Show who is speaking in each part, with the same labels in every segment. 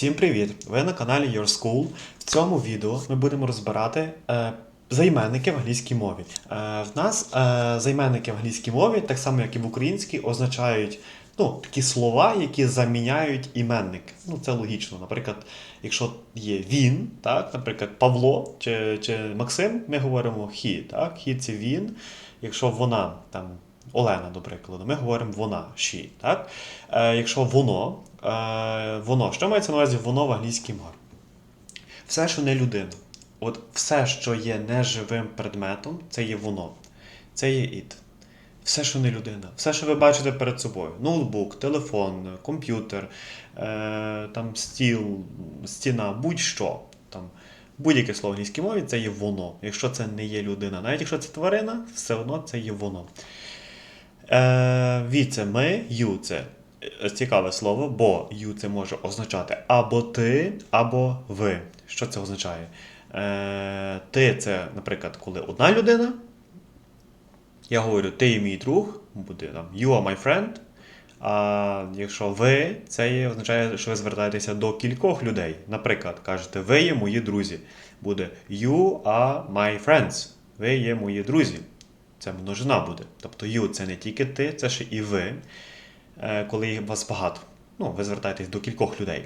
Speaker 1: Всім привіт! Ви на каналі Your School. В цьому відео ми будемо розбирати е, займенники в англійській мові. Е, в нас е, займенники в англійській мові, так само як і в українській, означають ну, такі слова, які заміняють іменник. Ну, це логічно. Наприклад, якщо є він, так, наприклад, Павло чи, чи Максим, ми говоримо he, так? He це він. Якщо вона там. Олена, до прикладу, ми говоримо вона, she, так? Е, якщо воно, воно, що мається на увазі воно в англійській мові? Все, що не людина. От все, що є неживим предметом, це є воно. Це є it. Все, що не людина, все, що ви бачите перед собою: ноутбук, телефон, комп'ютер, е, там стіл, стіна, будь-що. Там, будь-яке слово в англійській мові це є воно. Якщо це не є людина, навіть якщо це тварина, все одно це є воно. Е, ві це ми, ю це е, цікаве слово, бо ю це може означати або ти, або ви. Що це означає? Е, ти це, наприклад, коли одна людина. Я говорю, ти є мій друг, буде там you are my friend. А якщо ви, це означає, що ви звертаєтеся до кількох людей. Наприклад, кажете, ви є мої друзі. Буде you are my friends. Ви є мої друзі. Це множина буде. Тобто you це не тільки ти, це ще і ви, е, коли їх вас багато. Ну, ви звертаєтесь до кількох людей.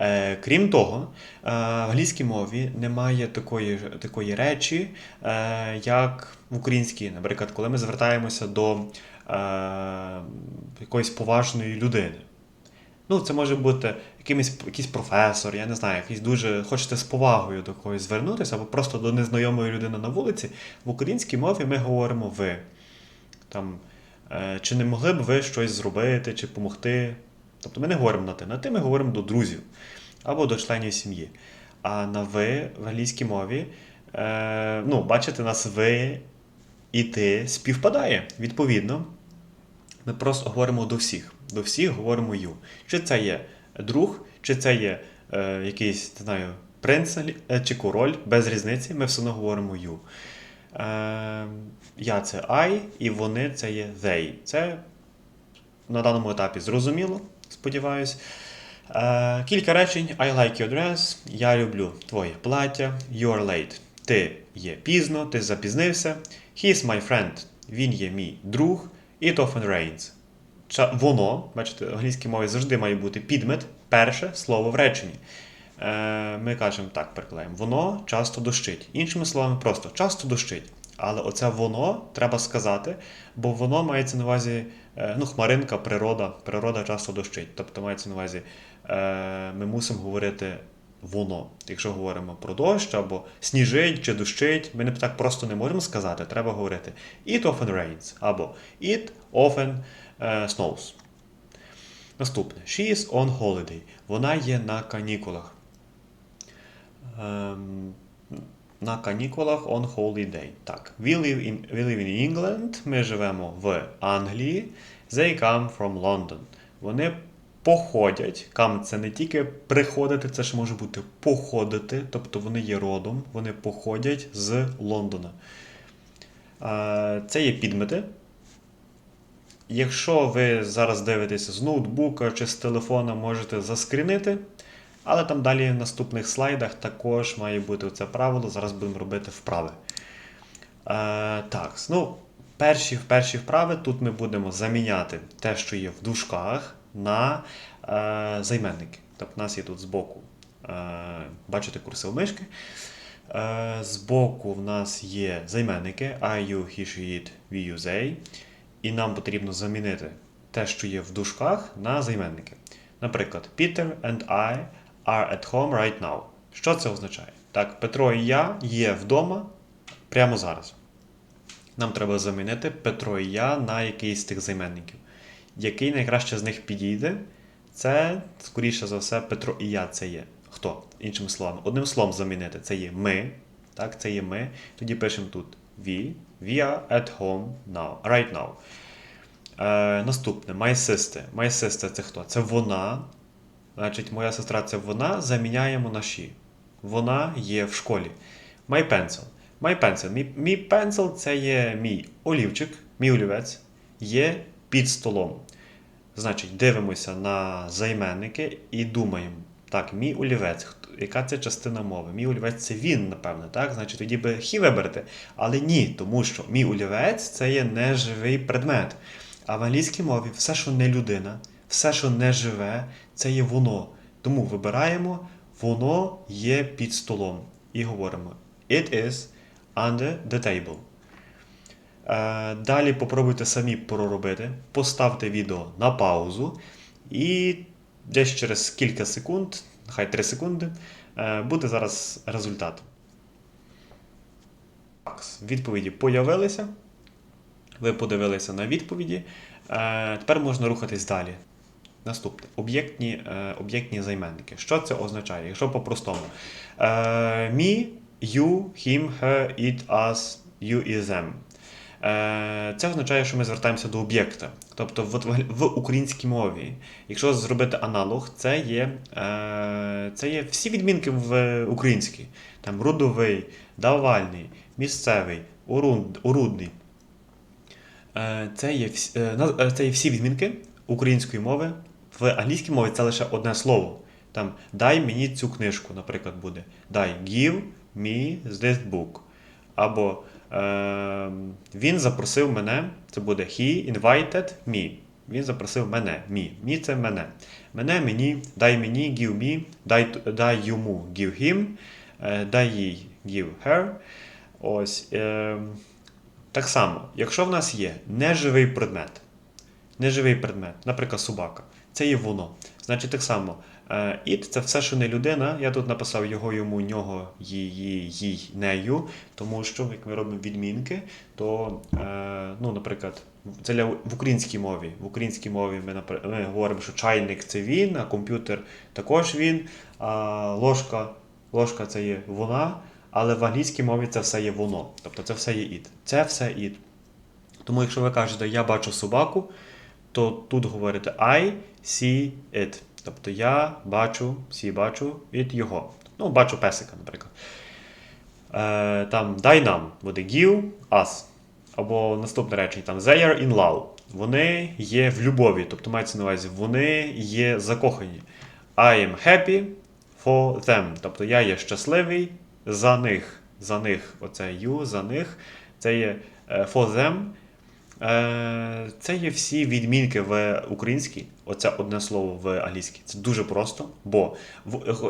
Speaker 1: Е, Крім того, е, в англійській мові немає такої, такої речі, е, як в українській. Наприклад, коли ми звертаємося до е, якоїсь поважної людини. Ну, це може бути якийсь, якийсь професор, я не знаю, якийсь дуже хочете з повагою до когось звернутися, або просто до незнайомої людини на вулиці. В українській мові ми говоримо ви. Там, е, чи не могли б ви щось зробити, чи допомогти. Тобто ми не говоримо на ти. На ти ми говоримо до друзів або до членів сім'ї. А на ви в англійській мові, е, ну, бачите, нас ви і ти співпадає. Відповідно, ми просто говоримо до всіх. До всіх говоримо you. Чи це є друг, чи це є е, якийсь, не знаю, принц е, чи король, без різниці, ми все одно говоримо you. Е, я це I, і вони це є they. Це на даному етапі зрозуміло, сподіваюсь. Е, кілька речень. I like your dress. Я люблю твоє плаття. You're late. Ти є пізно, ти запізнився. He's my friend. Він є мій друг. It often rains. Воно, бачите, в англійській мові завжди має бути підмет, перше слово в реченні. Е, ми кажемо так, перекладаємо. Воно часто дощить. Іншими словами, просто часто дощить. Але оце воно треба сказати, бо воно мається на увазі, е, ну, хмаринка, природа, природа часто дощить. Тобто мається на увазі, е, ми мусимо говорити воно. Якщо говоримо про дощ або сніжить чи дощить, ми не так просто не можемо сказати. Треба говорити it often rains або it often snows. Наступне. She is on holiday. Вона є на канікулах. Ем, на канікулах on holiday. Так. We live in, we live in England. Ми живемо в Англії. They come from London. Вони походять. Come це не тільки приходити, це ще може бути походити. Тобто вони є родом, вони походять з Лондона. Е, Це є підмети. Якщо ви зараз дивитеся з ноутбука чи з телефона, можете заскрінити. Але там далі в наступних слайдах також має бути це правило. Зараз будемо робити вправи. Е, так, ну, перші, перші вправи тут ми будемо заміняти те, що є в дужках, на е, займенники. Тобто, у нас є тут збоку, е, бачите, курсив мишки. Е, збоку в нас є займенники I, you, he, she, it, we, you, they. І нам потрібно замінити те, що є в дужках, на займенники. Наприклад, Peter and I are at home right now. Що це означає? Так, Петро і я є вдома прямо зараз. Нам треба замінити Петро і я на якийсь з тих займенників. Який найкраще з них підійде, це, скоріше за все, Петро і я це є. Хто? Іншими словами, одним словом замінити це є ми. Так, це є ми. Тоді пишемо тут we. We are at home now. Right now. Е, наступне my sister. My sister це хто? Це вона. Значить, моя сестра це вона. Заміняємо на. Вона є в школі. My pencil. My pencil. Мій, мій pencil це є мій олівчик, мій олівець, є під столом. Значить, дивимося на займенники і думаємо, Так, мій олівець. Хто- Яка це частина мови? Мій олівець це він, напевно, так? Значить, тоді би he вибрати. Але ні, тому що мій олівець це є неживий предмет. А в англійській мові все, що не людина, все, що не живе, це є воно. Тому вибираємо воно є під столом. І говоримо It is under the table. Е, Далі попробуйте самі проробити, поставте відео на паузу, і десь через кілька секунд, хай 3 секунди, е, буде зараз результат. Відповіді появилися. Ви подивилися на відповіді. Е, Тепер можна рухатись далі. Наступне об'єктні, е, об'єктні займенники. Що це означає? Якщо по-простому. Е, me, you, him, her, it, us, you і them. Е, Це означає, що ми звертаємося до об'єкта. Тобто в, в, українській мові, якщо зробити аналог, це є, е, це є всі відмінки в українській. Там родовий, давальний, місцевий. Е, Це є, е, е, це є всі відмінки української мови. В англійській мові це лише одне слово. Там дай мені цю книжку, наприклад, буде. Дай give me this book. Або е, він запросив мене, це буде he invited me. Він запросив мене. Me. Me це мене. Мене мені, дай мені, give me, дай, дай йому, give him, е, дай їй, give her. Ось. Е, так само, якщо в нас є неживий предмет, неживий предмет, наприклад, собака, це є воно. Значить, так само, е, it це все, що не людина. Я тут написав його, йому, нього, її, їй, нею, тому що, як ми робимо відмінки, то, е, ну, наприклад, це для, в українській мові. В українській мові ми, ми говоримо, що чайник це він, а комп'ютер також він, а ложка, ложка це є вона. Але в англійській мові це все є воно. Тобто це все є it. Це все it. Тому якщо ви кажете я бачу собаку, то тут говорите I see it. Тобто я бачу, see бачу it його. Ну, бачу песика, наприклад. Е, там дай нам буде give us. Або наступне речення там they are in love. Вони є в любові. Тобто мається на увазі, вони є закохані. I am happy for them. Тобто я є щасливий за них. За них, оце you, за них. Це є е, for them. Е, Це є всі відмінки в українській. Оце одне слово в англійській. Це дуже просто. Бо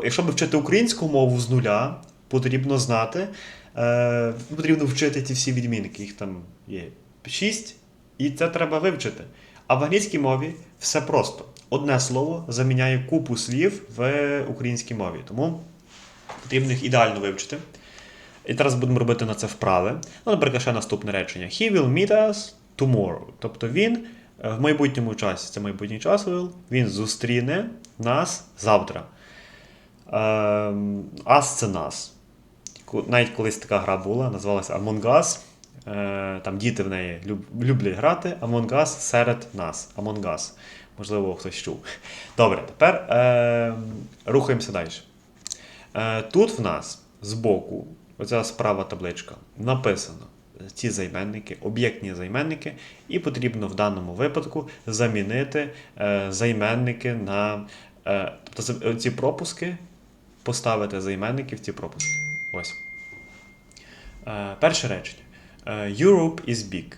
Speaker 1: якщо би вчити українську мову з нуля, потрібно знати, е, потрібно вчити ці всі відмінки. Їх там є шість, і це треба вивчити. А в англійській мові все просто. Одне слово заміняє купу слів в українській мові. Тому потрібно їх ідеально вивчити. І зараз будемо робити на це вправи. Ну, наприклад, ще наступне речення. He will meet us tomorrow. Тобто він е, в майбутньому часі, це майбутній час він зустріне нас завтра. Ем, Us це нас. Навіть колись така гра була, називалася Among Us. Е, Там діти в неї люблять грати. Among Us серед нас. Among Us. Можливо, хтось чув. Добре, тепер е, рухаємося далі. Е, Тут в нас збоку, оця справа табличка, написано ці займенники, об'єктні займенники, і потрібно в даному випадку замінити е, займенники на е, тобто ці пропуски, поставити займенники в ці пропуски. Ось. Е, перше речення. Е, Europe is big.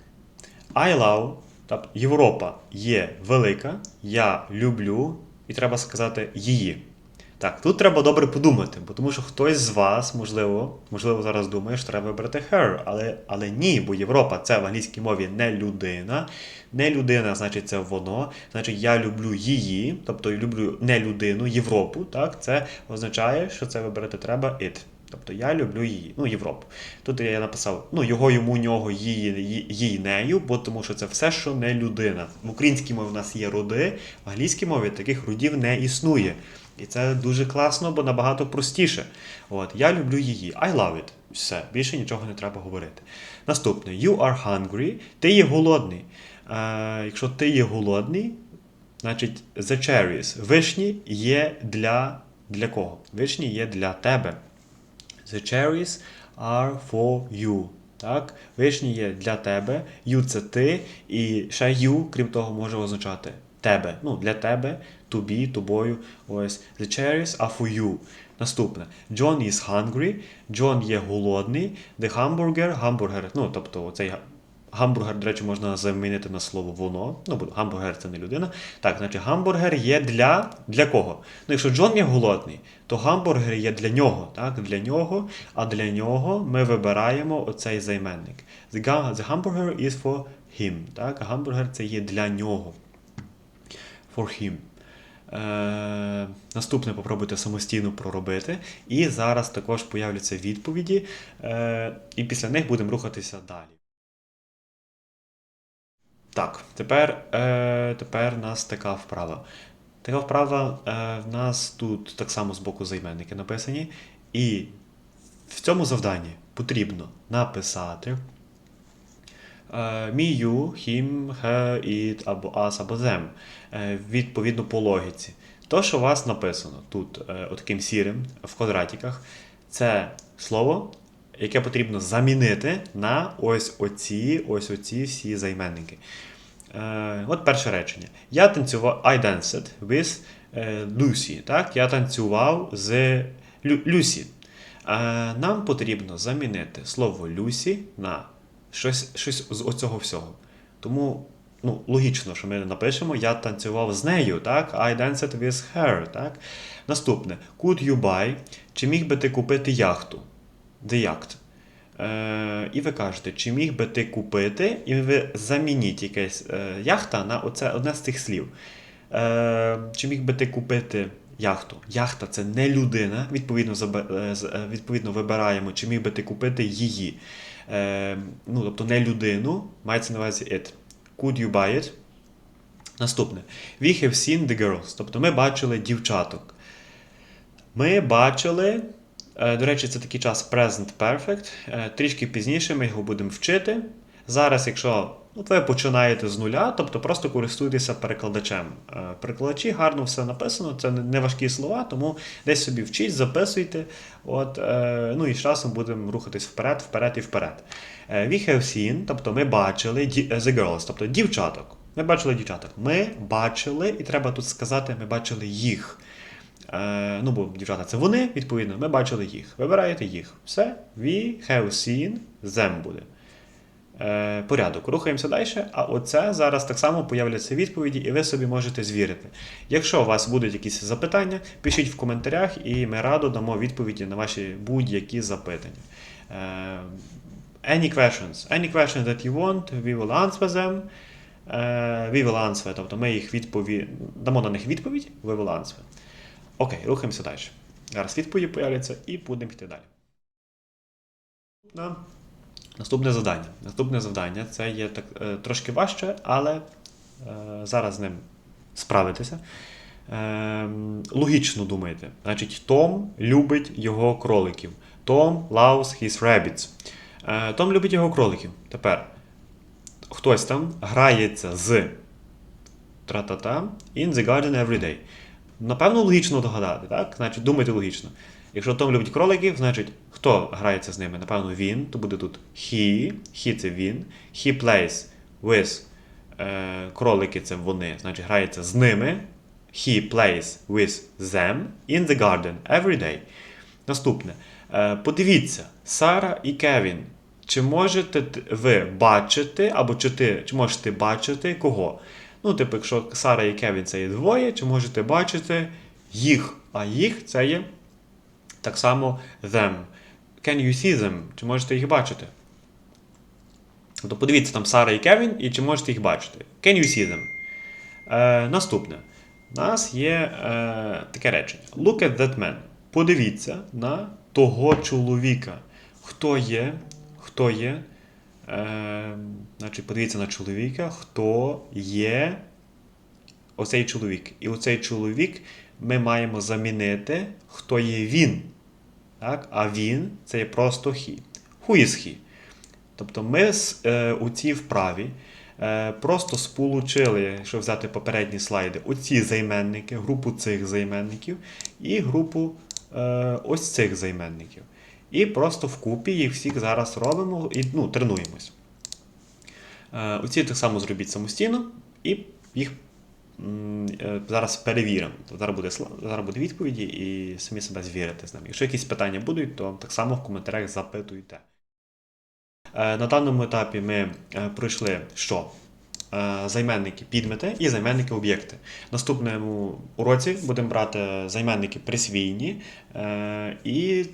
Speaker 1: I love, тобто Європа є велика, я люблю, і треба сказати її. Так, тут треба добре подумати, бо тому що хтось з вас, можливо, можливо, зараз думає, що треба вибрати her, але, але ні, бо Європа це в англійській мові не людина. Не людина, значить, це воно. Значить, я люблю її, тобто я люблю не людину, Європу. Так, це означає, що це вибрати треба it. Тобто я люблю її, ну, Європу. Тут я написав ну, його, йому, нього, її, їй, нею, бо тому що це все, що не людина. В українській мові в нас є роди, в англійській мові таких родів не існує. І це дуже класно, бо набагато простіше. От, я люблю її. I love it. Все, більше нічого не треба говорити. Наступне, you are hungry, ти є голодний. Е, якщо ти є голодний, значить the cherries. Вишні є для, для кого? Вишні є для тебе. The cherries are for you. Так? Вишні є для тебе, you це ти, і ще you, крім того, може означати тебе. Ну, для тебе, тобі, тобою. Ось. The cherries are for you. Наступне. John is hungry. John є голодний. The hamburger, hamburger, ну, тобто цей гамбургер, до речі, можна замінити на слово воно. Ну, бо гамбургер це не людина. Так, значить, гамбургер є для для кого? Ну, якщо Джон є голодний, то гамбургер є для нього. Так, для нього, а для нього ми вибираємо оцей займенник. The, hamburger is for him. Так, гамбургер це є для нього. For him. Е, наступне попробуйте самостійно проробити. І зараз також появляться відповіді, е, і після них будемо рухатися далі. Так, тепер, е, тепер нас така вправа. Така вправа е, в нас тут так само з боку займенники написані. І в цьому завданні потрібно написати me, you, him, her, it або us, або them. Е, відповідно по логіці. То, що у вас написано тут е, отаким сірим в квадратиках, це слово, яке потрібно замінити на ось оці, ось оці всі займенники. Е, от перше речення. Я танцював I danced with Lucy. Так? Я танцював з Люсі. Нам потрібно замінити слово Люсі на щось, щось з оцього всього. Тому ну, логічно, що ми напишемо Я танцював з нею, так? I danced with her. Так? Наступне. Could you buy? Чи міг би ти купити яхту? The yacht. Е, і ви кажете, чи міг би ти купити, і ви замініть якесь е, яхта на оце одне з цих слів. Е, чи міг би ти купити яхту? Яхта це не людина. Відповідно, е, е, відповідно вибираємо, чи міг би ти купити її. Е, ну, тобто не людину, мається на увазі it. Could you buy it? Наступне. We have seen the girls. Тобто ми бачили дівчаток. Ми бачили. До речі, це такий час Present Perfect. Трішки пізніше ми його будемо вчити. Зараз, якщо ну, ви починаєте з нуля, тобто просто користуйтеся перекладачем. Е, Перекладачі гарно все написано, це не важкі слова, тому десь собі вчіть, записуйте. От, е, ну і з часом будемо рухатись вперед, вперед і вперед. Е, We have seen, тобто ми бачили the girls, тобто дівчаток. Ми бачили дівчаток. Ми бачили, і треба тут сказати, ми бачили їх. Ну, бо дівчата це вони, відповідно, ми бачили їх. Вибираєте їх. Все. We have seen them буде. Е, порядок. Рухаємося далі. А оце зараз так само появляться відповіді, і ви собі можете звірити. Якщо у вас будуть якісь запитання, пишіть в коментарях, і ми радо дамо відповіді на ваші будь-які запитання. Е, any questions? Any questions that you want, we will answer them. Е, we will answer, тобто ми їх відпові... дамо на них відповідь, we will answer. Окей, рухаємося далі. Зараз відповіді появляться і будемо йти далі. На- Наступне завдання. Наступне завдання це є так, е, трошки важче, але е, зараз з ним справитися. Е, логічно думайте. Значить, Том любить його кроликів. Tom loves his rabbits. Е, Том любить його кроликів. Тепер хтось там грається з тра-та-та in the garden every day. Напевно, логічно догадати, так? Значить, думайте логічно. Якщо Том любить кроликів, значить, хто грається з ними? Напевно, він, то буде тут he, he це він, he plays with е, кролики це вони, значить, грається з ними. He plays with them in the garden every day. Наступне. Е, подивіться, Сара і Кевін. Чи можете ви бачити, або чи ти чи можете бачити кого? Ну, типу, якщо Сара і Кевін це є двоє, чи можете бачити їх? А їх це є так само them. Can you see them? Чи можете їх бачити? Тобто подивіться там Сара і Кевін, і чи можете їх бачити? Can you see them? Е, наступне. У нас є е, таке речення. Look at that man. Подивіться на того чоловіка. Хто є? Хто є? Е, значить, подивіться на чоловіка, хто є оцей чоловік. І оцей чоловік ми маємо замінити, хто є він. Так? А він це є просто he. Who is he? Тобто ми е, у цій вправі е, просто сполучили, якщо взяти попередні слайди, оці займенники, групу цих займенників і групу е, ось цих займенників. І просто вкупі їх всіх зараз робимо і ну, тренуємось. Е, оці так само зробіть самостійно і їх зараз перевіримо. Зараз буде, зараз буде відповіді і самі себе звірите з ними. Якщо якісь питання будуть, то так само в коментарях запитуйте. Е, На даному етапі ми е, пройшли що? Е, Займенники підмети і займенники об'єкти. В наступному уроці будемо брати займенники присвійні е, і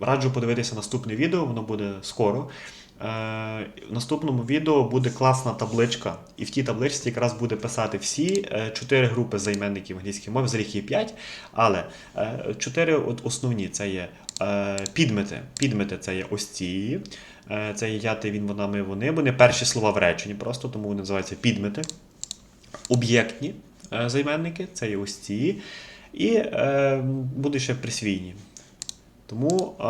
Speaker 1: раджу подивитися наступне відео, воно буде скоро. Е, В наступному відео буде класна табличка, і в тій табличці якраз буде писати всі е, чотири групи займенників англійської мови, взагалі їх є 5, але е, чотири от основні це є підмети. Підмети це є ось ці. Це є я, ти, він, вона, ми, вони. Вони перші слова в реченні просто, тому вони називаються підмети. Об'єктні займенники це є ось ці. І е, будуть ще присвійні. Тому е,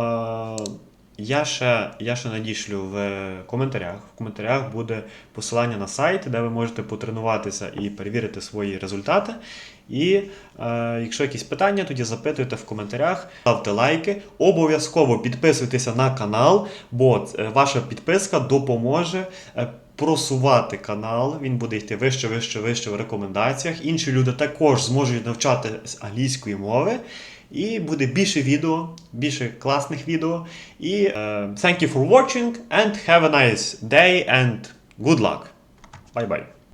Speaker 1: я, ще, я ще надішлю в коментарях. В коментарях буде посилання на сайт, де ви можете потренуватися і перевірити свої результати. І е, якщо якісь питання, тоді запитуйте в коментарях, ставте лайки, обов'язково підписуйтеся на канал, бо е, ваша підписка допоможе. е, Просувати канал, він буде йти вище, вище, вище в рекомендаціях. Інші люди також зможуть навчати англійської мови. І буде більше відео, більше класних відео. І е, thank you for watching and have a nice day and good luck. Bye bye.